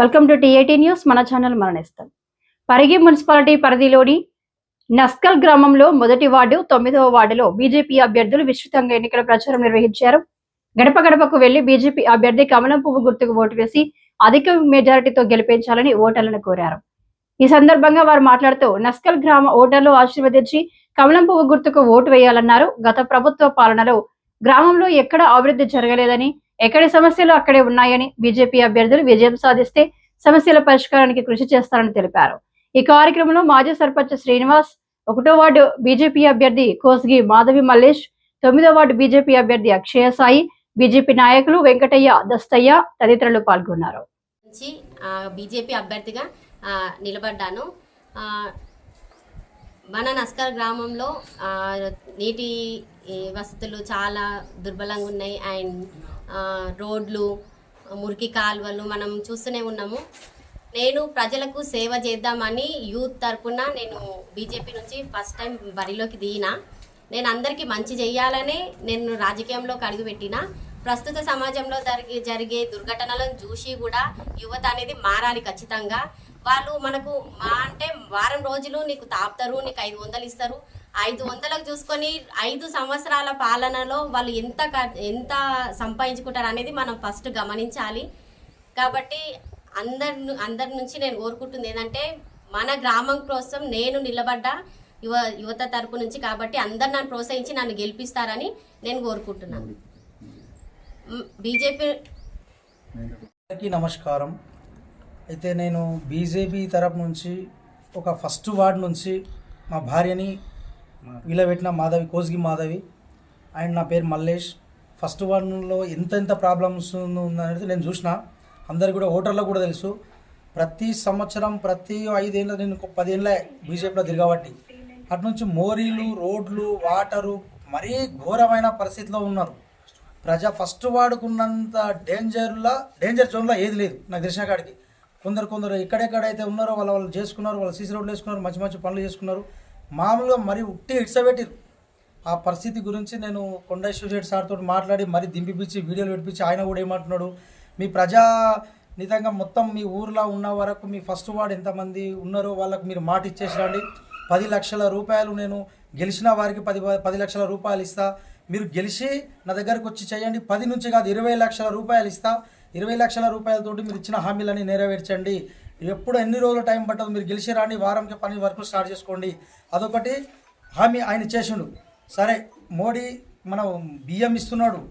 Welcome to TAT news. మన channel మరణిస్తాం. Parigi municipality పరిధిలోని నస్కల్ గ్రామంలో మొదటి వార్డు తొమ్మిదవ వార్డులో బీజేపీ అభ్యర్థులు విస్తృతంగా ఎన్నికల ప్రచారం నిర్వహించారు. గడప గడపకు వెళ్ళి బీజేపీ అభ్యర్థి కమలం పువ్వు గుర్తుకు ఓటు వేసి అధిక మెజారిటీతో గెలిపించాలని ఓటర్లను కోరారు. ఈ సందర్భంగా వారు మాట్లాడుతూ నస్కల్ గ్రామ ఓటర్లు ఆశీర్వదించి కమలం పువ్వు గుర్తుకు ఓటు వేయాలన్నారు. గత ప్రభుత్వ పాలనలో గ్రామంలో ఎక్కడ అభివృద్ధి జరగలేదని ఎక్కడి సమస్యలు అక్కడే ఉన్నాయని బీజేపీ అభ్యర్థులు విజయం సాధిస్తే సమస్యల పరిష్కారానికి కృషి చేస్తారని తెలిపారు. ఈ కార్యక్రమంలో మాజీ సర్పంచ్ శ్రీనివాస్ ఒకటో వార్డు బీజేపీ అభ్యర్థి కోస్గి మాధవి మల్లేష్ తొమ్మిదో వార్డు బీజేపీ అభ్యర్థి అక్షయ సాయి బీజేపీ నాయకులు వెంకటయ్య దస్తయ్య తదితరులు పాల్గొన్నారు. బీజేపీ అభ్యర్థిగా నిలబడ్డాను. మన నస్కర్ గ్రామంలో నీటి వసతులు చాలా దుర్బలంగా ఉన్నాయి. అండ్ రోడ్లు మురికి కాలువలు మనం చూస్తూనే ఉన్నాము. నేను ప్రజలకు సేవ చేద్దామని యూత్ తరపున నేను బీజేపీ నుంచి ఫస్ట్ టైం బరిలోకి దిగిన. నేను అందరికీ మంచి చేయాలనే నేను రాజకీయంలోకి అడుగుపెట్టిన ప్రస్తుత సమాజంలో జరిగే జరిగే దుర్ఘటనలను చూసి కూడా యువత అనేది మారాలి ఖచ్చితంగా. వాళ్ళు మనకు మా అంటే వారం రోజులు నీకు తాపుతారు నీకు ఐదు వందలు ఇస్తారు. ఐదు వందలకు చూసుకొని ఐదు సంవత్సరాల పాలనలో వాళ్ళు ఎంత ఎంత సంపాదించుకుంటారు అనేది మనం ఫస్ట్ గమనించాలి. కాబట్టి అందరి అందరి నుంచి నేను కోరుకుంటుంది ఏంటంటే మన గ్రామం కోసం నేను నిలబడ్డా యువ యువత తరపు నుంచి కాబట్టి అందరు నన్ను ప్రోత్సహించి నన్ను గెలిపిస్తారని నేను కోరుకుంటున్నాను. బీజేపీ నమస్కారం. అయితే నేను బీజేపీ తరపు నుంచి ఒక ఫస్ట్ వార్డ్ నుంచి మా భార్యని వీలబెట్టిన మాధవి కోసిగి మాధవి అండ్ నా పేరు మల్లేష్. ఫస్ట్ వన్లో ఎంత ఎంత ప్రాబ్లమ్స్ ఉందనేది నేను చూసిన. అందరు కూడా ఓటర్లకు కూడా తెలుసు. ప్రతి సంవత్సరం ప్రతి ఐదేళ్ళ నేను ఒక పదేళ్ళ బీజేపీలో తిరగబట్టి అటు నుంచి మోరీలు రోడ్లు వాటరు మరీ ఘోరమైన పరిస్థితిలో ఉన్నారు. ప్రజా ఫస్ట్ వాడుకున్నంత డేంజర్లా డేంజర్ జోన్లో ఏది లేదు నాకు తెలిసిన కాడికి. కొందరు కొందరు ఎక్కడెక్కడైతే ఉన్నారో వాళ్ళ వాళ్ళు చేసుకున్నారు వాళ్ళు సీసీ రోడ్లు వేసుకున్నారు మంచి మంచి పనులు చేసుకున్నారు. మామూలుగా మరి ఉట్టి ఇడ్సబెట్టిరు. ఆ పరిస్థితి గురించి నేను కొండేశ్వర సార్తో మాట్లాడి మరి దింపిపించి వీడియోలు పెట్టించి ఆయన కూడా ఏమంటున్నాడు మీ ప్రజా నిజంగా మొత్తం మీ ఊర్లో ఉన్న వరకు మీ ఫస్ట్ వార్డు ఎంతమంది ఉన్నారో వాళ్ళకు మీరు మాట ఇచ్చేసిరండి పది లక్షల రూపాయలు నేను గెలిచిన వారికి పది పది లక్షల రూపాయలు ఇస్తా. మీరు గెలిచి నా దగ్గరకు వచ్చి చేయండి. పది నుంచి కాదు ఇరవై లక్షల రూపాయలు ఇస్తా. ఇరవై లక్షల రూపాయలతోటి మీరు ఇచ్చిన హామీలని నెరవేర్చండి. ఎప్పుడు ఎన్ని రోజులు టైం పట్టదు? మీరు గెలిచి రాని వారంకి పని వర్కులు స్టార్ట్ చేసుకోండి. అదొకటి హామీ ఆయన చేసిండు. సరే మోడీ మన బియ్యం ఇస్తున్నాడు.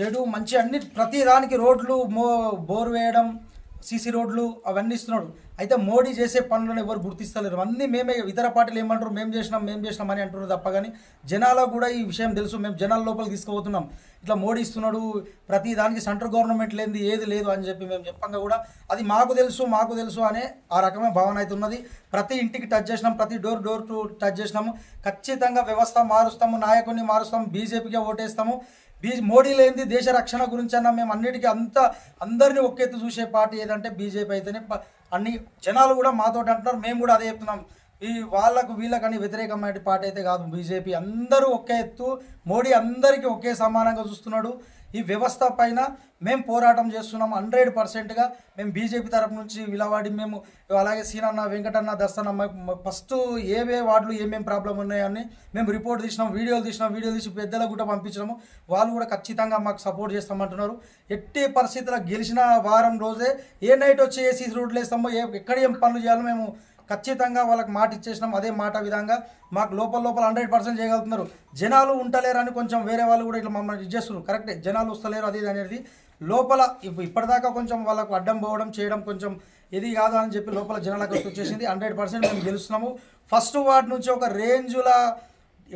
చెడు మంచి అన్ని ప్రతి దానికి రోడ్లు మో బోర్ వేయడం సీసీ రోడ్లు అవన్నీ ఇస్తున్నాడు. అయితే మోడీ చేసే పనులను ఎవరు గుర్తిస్తలేరు. అన్నీ మేమే ఇతర పార్టీలు ఏమంటారు? మేము చేసినాం మేము చేసినాం అని అంటున్నారు తప్ప కానీ జనాలకు కూడా ఈ విషయం తెలుసు. మేము జనాల లోపలికి తీసుకుపోతున్నాం. ఇట్లా మోడీ ఇస్తున్నాడు ప్రతి దానికి సెంట్రల్ గవర్నమెంట్ లేనిది ఏది లేదు అని చెప్పి మేము చెప్పంగా కూడా అది మాకు తెలుసు మాకు తెలుసు అనే ఆ రకమైన భావన అయితే ఉన్నది. ప్రతి ఇంటికి టచ్ చేసినాం ప్రతి డోర్ డోర్ టు టచ్ చేసినాము. ఖచ్చితంగా వ్యవస్థ మారుస్తాము నాయకుడిని మారుస్తాము బీజేపీకే ఓటేస్తాము. బీ మోడీ లేనిది దేశ రక్షణ గురించి అన్న మేము అన్నిటికీ అంత అందరినీ ఒక్కెత్తి చూసే పార్టీ ఏదంటే బీజేపీ అయితేనే ప- అన్ని జనాలు కూడా మాతోటి అంటున్నారు. మేము కూడా అదే చెప్తున్నాం. ఈ వాళ్ళకు వీళ్ళకని వ్యతిరేకమైన పార్టీ అయితే కాదు. బీజేపీ అందరూ ఒకే ఎత్తు మోడీ అందరికీ ఒకే సమానంగా చూస్తున్నాడు. ఈ వ్యవస్థ పైన మేము పోరాటం చేస్తున్నాం హండ్రెడ్ పర్సెంట్గా. మేము బీజేపీ తరపు నుంచి విలవాడి మేము అలాగే సీనన్న వెంకటన్న దర్శనమ్మ ఫస్ట్ ఏవే వార్డులు ఏమేమి ప్రాబ్లం ఉన్నాయని మేము రిపోర్ట్ తీసినాం వీడియోలు తీసినాం వీడియోలు తీసి పెద్దలకు కూడా పంపించినాము. వాళ్ళు కూడా ఖచ్చితంగా మాకు సపోర్ట్ చేస్తామంటున్నారు. ఎట్టి పరిస్థితుల్లో గెలిచిన వారం రోజే ఏ నైట్ వచ్చి ఏసీ రోడ్లు వేస్తామో ఏ ఎక్కడ ఏం పనులు చేయాలో మేము ఖచ్చితంగా వాళ్ళకి మాట ఇచ్చేసినాం అదే మాట విధంగా మాకు లోపల లోపల హండ్రెడ్ పర్సెంట్ చేయగలుగుతున్నారు. జనాలు ఉంటలేరని కొంచెం వేరే వాళ్ళు కూడా ఇట్లా మమ్మల్ని ఇది చేస్తున్నారు. కరెక్టే జనాలు వస్తలేరు అది ఇది అనేది లోపల ఇప్పటిదాకా కొంచెం వాళ్ళకు అడ్డం పోవడం చేయడం కొంచెం ఇది కాదు అని చెప్పి లోపల జనాలకు వచ్చేసింది. హండ్రెడ్ పర్సెంట్ మేము గెలుస్తున్నాము. ఫస్ట్ వార్డ్ నుంచి ఒక రేంజ్లా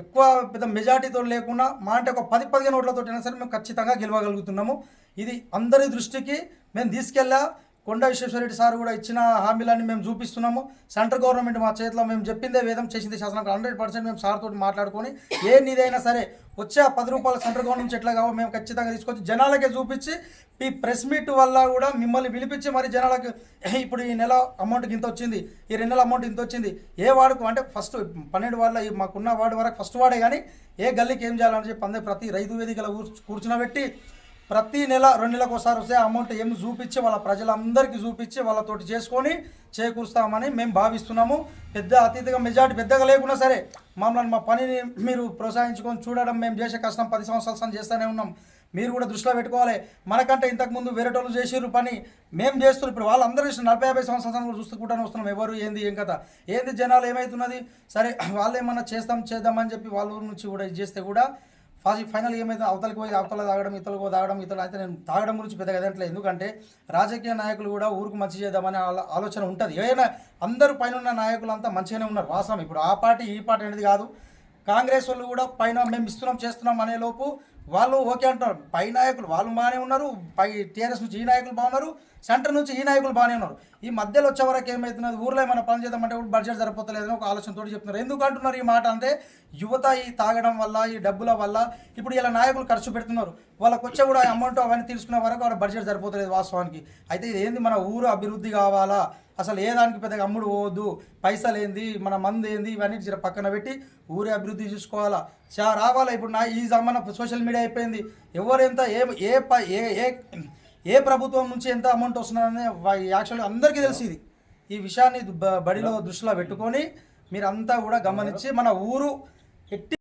ఎక్కువ పెద్ద మెజార్టీతో లేకుండా మా అంటే ఒక పది పదిహేను ఓట్లతో అయినా సరే మేము ఖచ్చితంగా గెలవగలుగుతున్నాము. ఇది అందరి దృష్టికి మేము తీసుకెళ్ళా కొండ విశ్వేశ్వరరెడ్డి సార్ కూడా ఇచ్చిన హామీలన్నీ మేము చూపిస్తున్నాము. సెంట్రల్ గవర్నమెంట్ మా చేతిలో మేము చెప్పిందే వేదం చేసింది శాసనం హండ్రెడ్ పర్సెంట్ మేము సార్ తోటి మాట్లాడుకొని ఏ నీదైనా సరే వచ్చే ఆ పది రూపాయల సెంట్రల్ గవర్నమెంట్ ఎట్లా కావో మేము ఖచ్చితంగా తీసుకొచ్చి జనాలకే చూపించి ఈ ప్రెస్ మీట్ వల్ల కూడా మిమ్మల్ని పిలిపించి మరి జనాలకు ఇప్పుడు ఈ నెల అమౌంట్కి ఇంత వచ్చింది ఈ రెండు నెలల అమౌంట్ ఇంత వచ్చింది ఏ వార్డుకు? అంటే ఫస్ట్ పన్నెండు వార్డుల మాకున్న వార్డు వరకు ఫస్ట్ వార్డే కానీ ఏ గల్లీకి ఏం చేయాలని చెప్పి అందరూ ప్రతి రైతు వేదికల కూర్చు కూర్చునబెట్టి ప్రతి నెల రెండు నెలలకు ఒకసారి వస్తే అమౌంట్ ఏం చూపించి వాళ్ళ ప్రజలందరికీ చూపించి వాళ్ళతోటి చేసుకొని చేకూరుస్తామని మేము భావిస్తున్నాము. పెద్ద అతీతగా మెజార్టీ పెద్దగా లేకున్నా సరే మమ్మల్ని మా పనిని మీరు ప్రోత్సహించుకొని చూడడం మేము చేసే కష్టం పది సంవత్సరాల చేస్తూనే ఉన్నాం. మీరు కూడా దృష్టిలో పెట్టుకోవాలి. మనకంటే ఇంతకుముందు వేరే వాళ్ళు చేసిర్రు పని. మేము చేస్తున్నాం ఇప్పుడు వాళ్ళందరూ చేసిన నలభై యాభై సంవత్సరాలు కూడా చూసుకుంటానే వస్తున్నాం. ఎవరు ఏంది ఏం కథ? ఏంది జనాలు ఏమవుతున్నది సరే వాళ్ళు ఏమన్నా చేస్తాం చేద్దామని చెప్పి వాళ్ళ నుంచి కూడా ఇది చేస్తే కూడా ఫస్ట్ ఫైనల్ ఏమైతే అవతలకి పోయి అవతల తాగడం ఇతలకు తాగడం ఇతలు అయితే నేను తాగడం గురించి పెద్దగా ఎదట్లేదు ఎందుకంటే రాజకీయ నాయకులు కూడా ఊరికి మంచి చేద్దామనే ఆలోచన ఉంటుంది. ఏదైనా అందరూ పైన ఉన్న నాయకులు అంతా మంచిగానే ఉన్నారు. వాస్తవం. ఇప్పుడు ఆ పార్టీ ఈ పార్టీ అనేది కాదు. కాంగ్రెస్ వాళ్ళు కూడా పైన మేము ఇస్తున్నాం చేస్తున్నాం అనే లోపు వాళ్ళు ఓకే అంటారు పై నాయకులు వాళ్ళు బాగానే ఉన్నారు. పై టీఆర్ఎస్ నుంచి ఈ నాయకులు బాగున్నారు. సెంటర్ నుంచి ఈ నాయకులు బాగానే ఉన్నారు. ఈ మధ్యలో వచ్చే వరకు ఏమవుతున్నది ఊర్లో ఏమైనా పని చేద్దామంటే కూడా బడ్జెట్ సరిపోతలేదని ఒక ఆలోచనతో చెప్తున్నారు. ఎందుకు అంటున్నారు ఈ మాట అంటే యువత ఈ తాగడం వల్ల ఈ డబ్బుల వల్ల ఇప్పుడు ఇలా నాయకులు ఖర్చు పెడుతున్నారు. వాళ్ళకి వచ్చే కూడా అమౌంట్ అవన్నీ తీసుకునే వరకు వాళ్ళ బడ్జెట్ సరిపోతలేదు వాస్తవానికి. అయితే ఇది ఏంది మన ఊరు అభివృద్ధి కావాలా? అసలు ఏ దానికి పెద్దగా అమ్ముడు పోవద్దు? పైసలు ఏంది మన మంది ఏంది ఇవన్నీ పక్కన పెట్టి ఊరి అభివృద్ధి చూసుకోవాలా? చా రావాలా? ఇప్పుడు నా ఈ జమాన సోషల్ మీడియా అయిపోయింది. ఎవరు ఎంత ఏ ఏ ఏ ఏ ప్రభుత్వం నుంచి ఎంత అమౌంట్ వస్తుందని యాక్చువల్గా అందరికీ తెలిసి ఇది. ఈ విషయాన్ని బడిలో దృష్టిలో పెట్టుకొని మీరంతా కూడా గమనించి మన ఊరు ఎట్టి